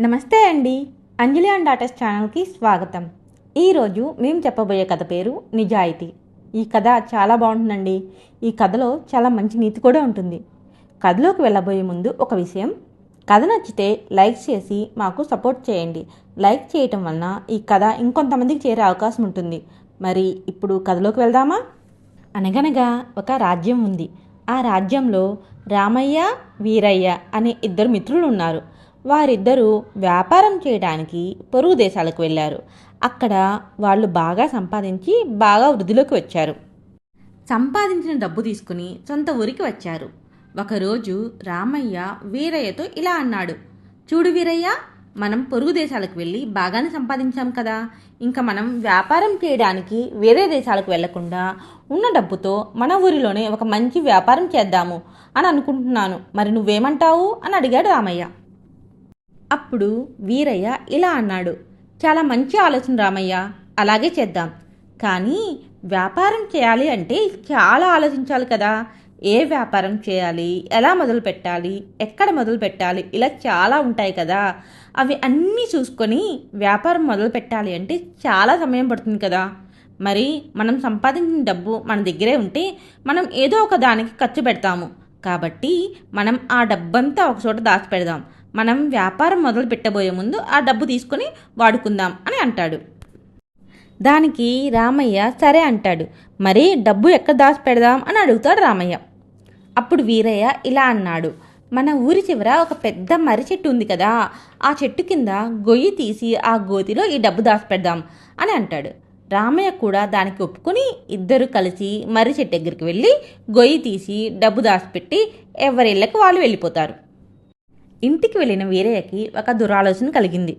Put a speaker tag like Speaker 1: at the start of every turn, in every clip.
Speaker 1: నమస్తే అండి. అంజలి and daughters ఛానల్కి స్వాగతం. ఈరోజు మేము చెప్పబోయే కథ పేరు నిజాయితీ. ఈ కథ చాలా బాగుంటుందండి. ఈ కథలో చాలా మంచి నీతి కూడా ఉంటుంది. కథలోకి వెళ్ళబోయే ముందు ఒక విషయం. కథ నచ్చితే లైక్ చేసి మాకు సపోర్ట్ చేయండి. లైక్ చేయటం వలన ఈ కథ ఇంకొంతమందికి చేరే అవకాశం ఉంటుంది. మరి ఇప్పుడు కథలోకి వెళ్దామా? అనగనగా ఒక రాజ్యం ఉంది. ఆ రాజ్యంలో రామయ్య వీరయ్య అనే ఇద్దరు మిత్రులు ఉన్నారు. వారిద్దరూ వ్యాపారం చేయడానికి పొరుగు దేశాలకు వెళ్ళారు. అక్కడ వాళ్ళు బాగా సంపాదించి బాగా వృద్ధిలోకి వచ్చారు. సంపాదించిన డబ్బు తీసుకుని సొంత ఊరికి వచ్చారు. ఒకరోజు రామయ్య వీరయ్యతో ఇలా అన్నాడు. చూడు వీరయ్య మనం పొరుగు దేశాలకు వెళ్ళి బాగానే సంపాదించాం కదా. ఇంకా మనం వ్యాపారం చేయడానికి వేరే దేశాలకు వెళ్ళకుండా ఉన్న డబ్బుతో మన ఊరిలోనే ఒక మంచి వ్యాపారం చేద్దాము అని అనుకుంటున్నాను. మరి నువ్వేమంటావు? అని అడిగాడు రామయ్య. అప్పుడు వీరయ్య ఇలా అన్నాడు చాలా మంచి ఆలోచన రామయ్య అలాగే చేద్దాం. కానీ వ్యాపారం చేయాలి అంటే చాలా ఆలోచించాలి కదా. ఏ వ్యాపారం చేయాలి ఎలా మొదలు పెట్టాలి ఎక్కడ మొదలు పెట్టాలి ఇలా చాలా ఉంటాయి కదా. అవి అన్నీ చూసుకొని వ్యాపారం మొదలు పెట్టాలి అంటే చాలా సమయం పడుతుంది కదా. మరి మనం సంపాదించిన డబ్బు మన దగ్గరే ఉంటే మనం ఏదో ఒక దానికి ఖర్చు పెడతాము. కాబట్టి మనం ఆ డబ్బంతా ఒకచోట దాచిపెడదాం. మనం వ్యాపారం మొదలు పెట్టబోయే ముందు ఆ డబ్బు తీసుకొని వాడుకుందాం అని అంటాడు. దానికి రామయ్య సరే అంటాడు. మరి డబ్బు ఎక్కడ దాచి పెడదాం అని అడుగుతాడు రామయ్య. అప్పుడు వీరయ్య ఇలా అన్నాడు. మన ఊరి చివర ఒక పెద్ద మర్రి చెట్టు ఉంది కదా ఆ చెట్టు కింద గొయ్యి తీసి ఆ గోతిలో ఈ డబ్బు దాచిపెడదాం అని అంటాడు. రామయ్య కూడా దానికి ఒప్పుకొని ఇద్దరు కలిసి మర్రి చెట్టు దగ్గరికి వెళ్ళి గొయ్యి తీసి డబ్బు దాచిపెట్టి ఎవరిళ్ళకి వాళ్ళు వెళ్ళిపోతారు. ఇంటికి వెళ్ళిన వీరయ్యకి ఒక దురాలోచన కలిగింది.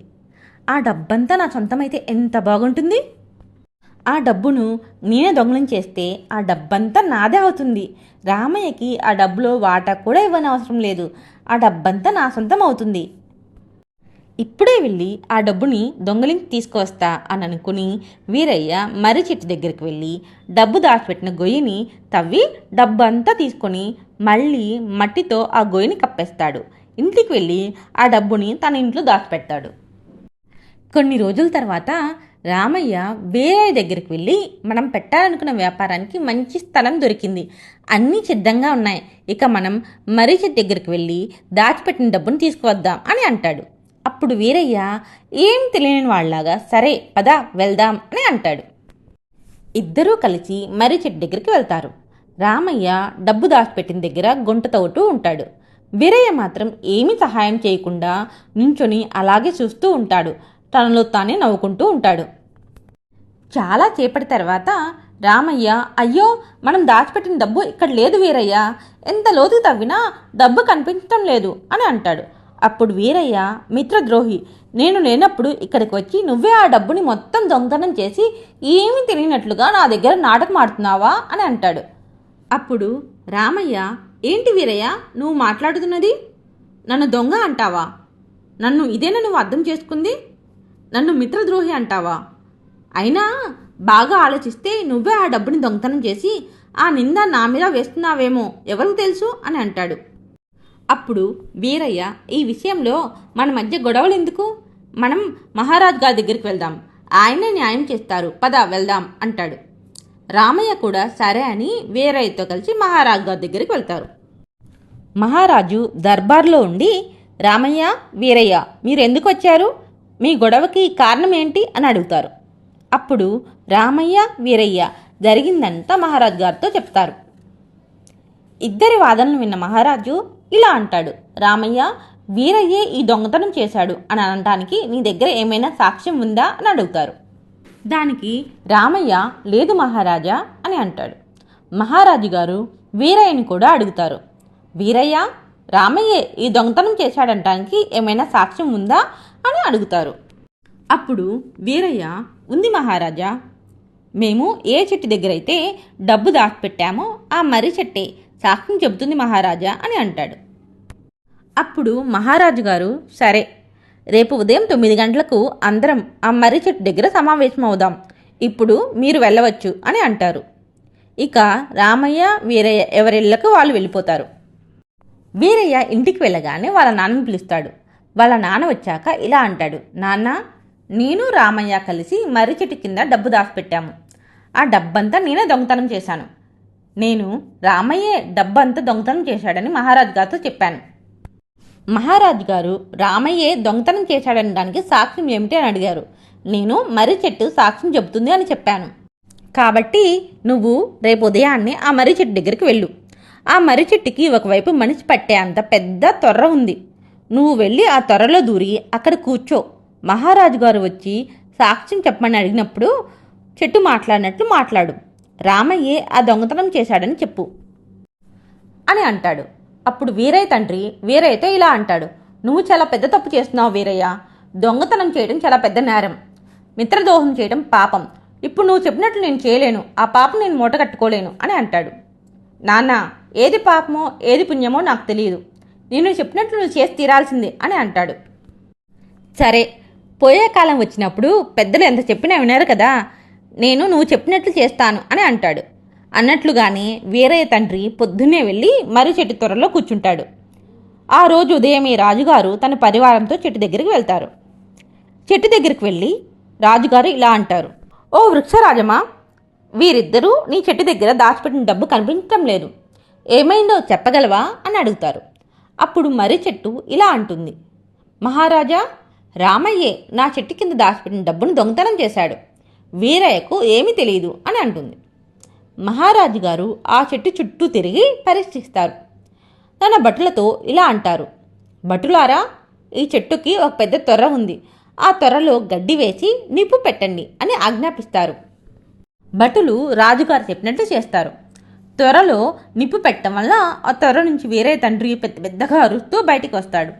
Speaker 1: ఆ డబ్బంతా నా సొంతమైతే ఎంత బాగుంటుంది? ఆ డబ్బును నేనే దొంగలించేస్తే ఆ డబ్బంతా నాదే అవుతుంది. రామయ్యకి ఆ డబ్బులో వాటా కూడా ఇవ్వని అవసరం లేదు. ఆ డబ్బంతా నా సొంతం అవుతుంది ఇప్పుడే వెళ్ళి ఆ డబ్బుని దొంగలించి తీసుకువస్తా అని అనుకుని వీరయ్య మర్రి చెట్టు దగ్గరికి వెళ్ళి డబ్బు దాచిపెట్టిన గొయ్యిని తవ్వి డబ్బంతా తీసుకొని మళ్ళీ మట్టితో ఆ గొయ్యిని కప్పేస్తాడు. ఇంటికి వెళ్ళి ఆ డబ్బుని తన ఇంట్లో దాచిపెడతాడు కొన్ని రోజుల తర్వాత రామయ్య వేరే దగ్గరికి వెళ్ళి మనం పెట్టాలనుకున్న వ్యాపారానికి మంచి స్థలం దొరికింది. అన్నీ సిద్ధంగా ఉన్నాయి. ఇక మనం మర్రి చెట్టు దగ్గరికి వెళ్ళి దాచిపెట్టిన డబ్బును తీసుకువద్దాం అని అంటాడు. అప్పుడు వీరయ్య ఏం తెలియని వాళ్ళలాగా సరే పద వెళ్దాం అని అంటాడు. ఇద్దరూ కలిసి మర్రి చెట్టు దగ్గరికి వెళ్తారు. రామయ్య డబ్బు దాచిపెట్టిన దగ్గర గుంట తవ్వుతూ ఉంటాడు. వీరయ్య మాత్రం ఏమీ సహాయం చేయకుండా నించొని అలాగే చూస్తూ ఉంటాడు. తనలో తానే నవ్వుకుంటూ ఉంటాడు. చాలా చేపటి తర్వాత రామయ్య అయ్యో మనం దాచిపెట్టిన డబ్బు ఇక్కడ లేదు వీరయ్య. ఎంత లోతు తవ్వినా డబ్బు కనిపించటం లేదు అని అంటాడు. అప్పుడు వీరయ్య మిత్రద్రోహి నేను లేనప్పుడు ఇక్కడికి వచ్చి నువ్వే ఆ డబ్బుని మొత్తం దొంగతనం చేసి ఏమీ తెలియనట్లుగా నా దగ్గర నాటకం ఆడుతున్నావా? అని అంటాడు. అప్పుడు రామయ్య ఏంటి వీరయ్య? నువ్వు మాట్లాడుతున్నది? నన్ను దొంగ అంటావా? నన్ను ఇదేనా నువ్వు అర్థం చేసుకుంది? నన్ను మిత్రద్రోహి అంటావా? అయినా బాగా ఆలోచిస్తే నువ్వే ఆ డబ్బుని దొంగతనం చేసి ఆ నింద నా మీద వేస్తున్నావేమో ఎవరికి తెలుసు అని అంటాడు. అప్పుడు వీరయ్య ఈ విషయంలో మన మధ్య గొడవలు ఎందుకు? మనం మహారాజ్ గారి దగ్గరికి వెళ్దాం. ఆయనే న్యాయం చేస్తారు. పద వెళ్దాం అంటాడు. రామయ్య కూడా సరే అని వీరయ్యతో కలిసి మహారాజ్ గారి దగ్గరికి వెళ్తారు. మహారాజు దర్బార్లో ఉండి రామయ్య వీరయ్య మీరు ఎందుకు వచ్చారు? మీ గొడవకి కారణం ఏంటి? అని అడుగుతారు. అప్పుడు రామయ్య వీరయ్య జరిగిందంతా మహారాజు గారితో చెప్తారు. ఇద్దరి వాదనలు విన్న మహారాజు ఇలా అంటాడు. రామయ్య వీరయ్యే ఈ దొంగతనం చేశాడు అని అనడానికి నీ దగ్గర ఏమైనా సాక్ష్యం ఉందా? అని అడుగుతారు. దానికి రామయ్య లేదు మహారాజా అని అంటాడు. మహారాజు గారు వీరయ్యని కూడా అడుగుతారు. వీరయ్య రామయ్యే ఈ దొంగతనం చేశాడంటానికి ఏమైనా సాక్ష్యం ఉందా అని అడుగుతారు. అప్పుడు వీరయ్య ఉంది మహారాజా మేము ఏ చెట్టు దగ్గర అయితే డబ్బు దాచిపెట్టామో ఆ మర్రి చెట్టే సాక్ష్యం చెబుతుంది మహారాజా అని అంటాడు. అప్పుడు మహారాజు గారు సరే రేపు ఉదయం తొమ్మిది గంటలకు అందరం ఆ మర్రి చెట్టు దగ్గర సమావేశం అవుదాం ఇప్పుడు మీరు వెళ్ళవచ్చు అని అంటారు. ఇక రామయ్య వీరయ్య ఎవరిళ్ళకు వాళ్ళు వెళ్ళిపోతారు. వీరయ్య ఇంటికి వెళ్ళగానే వాళ్ళ నాన్నని పిలుస్తాడు. వాళ్ళ నాన్న వచ్చాక ఇలా అంటాడు. నాన్న నేను రామయ్య కలిసి మర్రి చెట్టు కింద డబ్బు దాచిపెట్టాము. ఆ డబ్బంతా నేనే దొంగతనం చేశాను. నేను రామయ్య డబ్బంతా దొంగతనం చేశాడని మహారాజు గారితో చెప్పాను. మహారాజు గారు రామయ్యే దొంగతనం చేశాడనడానికి సాక్ష్యం ఏమిటి అని అడిగారు. నేను మర్రి చెట్టు సాక్ష్యం చెబుతుంది అని చెప్పాను. కాబట్టి నువ్వు రేపు ఉదయాన్నే ఆ మర్రి చెట్టు దగ్గరికి వెళ్ళు. ఆ మర్రి చెట్టుకి ఒకవైపు మనిషి పట్టే అంత పెద్ద తొర్ర ఉంది. నువ్వు వెళ్ళి ఆ తొర్రలో దూరి అక్కడ కూర్చో. మహారాజు గారు వచ్చి సాక్ష్యం చెప్పమని అడిగినప్పుడు చెట్టు మాట్లాడినట్లు మాట్లాడు. రామయ్యే ఆ దొంగతనం చేశాడని చెప్పు అని అంటాడు. అప్పుడు వీరయ్య తండ్రి వీరయ్యతో ఇలా అంటాడు నువ్వు చాలా పెద్ద తప్పు చేస్తున్నావు వీరయ్య. దొంగతనం చేయడం చాలా పెద్ద నేరం. మిత్రదోహం చేయడం పాపం. ఇప్పుడు నువ్వు చెప్పినట్లు నేను చేయలేను. ఆ పాపం నేను మూట కట్టుకోలేను అని అంటాడు. నాన్న ఏది పాపమో ఏది పుణ్యమో నాకు తెలియదు. నేను చెప్పినట్లు నువ్వు చేసి తీరాల్సిందే అని అంటాడు. సరే పోయే కాలం వచ్చినప్పుడు పెద్దలు ఎంత చెప్పినా విన్నారు కదా. నేను నువ్వు చెప్పినట్లు చేస్తాను అని అంటాడు. అన్నట్లుగానే వీరయ్య తండ్రి పొద్దున్నే వెళ్ళి మర్రి చెట్టు త్వరలో కూర్చుంటాడు. ఆ రోజు ఉదయమే రాజుగారు తన పరివారంతో చెట్టు దగ్గరికి వెళ్తారు. చెట్టు దగ్గరికి వెళ్ళి రాజుగారు ఇలా అంటారు. ఓ వృక్షరాజమా వీరిద్దరూ నీ చెట్టు దగ్గర దాచిపెట్టిన డబ్బు కనిపించడం లేదు. ఏమైందో చెప్పగలవా? అని అడుగుతారు. అప్పుడు మర్రి చెట్టు ఇలా అంటుంది. మహారాజా రామయ్యే నా చెట్టు కింద దాచిపెట్టిన డబ్బును దొంగతనం చేశాడు. వీరయ్యకు ఏమీ తెలియదు అని అంటుంది. మహారాజు గారు ఆ చెట్టు చుట్టూ తిరిగి పరీక్షిస్తారు. తన భటులతో ఇలా అంటారు. భటులారా ఈ చెట్టుకి ఒక పెద్ద తొర్ర ఉంది. ఆ తొర్రలో గడ్డి వేసి నిప్పు పెట్టండి అని ఆజ్ఞాపిస్తారు. భటులు రాజుగారు చెప్పినట్లు చేస్తారు. త్వరలో నిప్పు పెట్టడం వల్ల ఆ త్వర నుంచి వేరే తండ్రి పెద్ద పెద్దగా అరుస్తూ బయటికి వస్తాడు.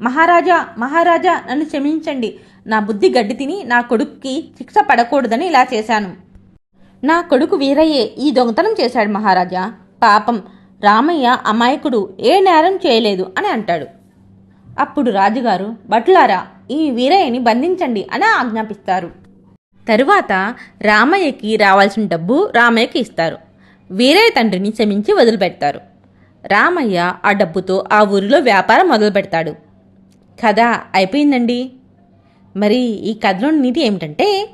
Speaker 1: మహారాజా మహారాజా నన్ను క్షమించండి. నా బుద్ధి గడ్డి తిని నా కొడుక్కి శిక్ష పడకూడదని ఇలా చేశాను. నా కొడుకు వీరయ్యే ఈ దొంగతనం చేశాడు మహారాజా. పాపం రామయ్య అమాయకుడు ఏ నేరం చేయలేదు అని అంటాడు. అప్పుడు రాజుగారు బట్లారా ఈ వీరయ్యని బంధించండి అని ఆజ్ఞాపిస్తారు. తరువాత రామయ్యకి రావాల్సిన డబ్బు రామయ్యకి ఇస్తారు. వీరయ్య తండ్రిని క్షమించి వదిలిపెడతారు. రామయ్య ఆ డబ్బుతో ఆ ఊరిలో వ్యాపారం మొదలు పెడతాడు కథ అయిపోయిందండి. మరి ఈ కథలోని నీతి ఏమిటంటే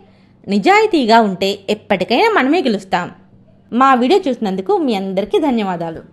Speaker 1: నిజాయితీగా ఉంటే ఎప్పటికైనా మనమే గెలుస్తాం. మా వీడియో చూసినందుకు మీ అందరికీ ధన్యవాదాలు.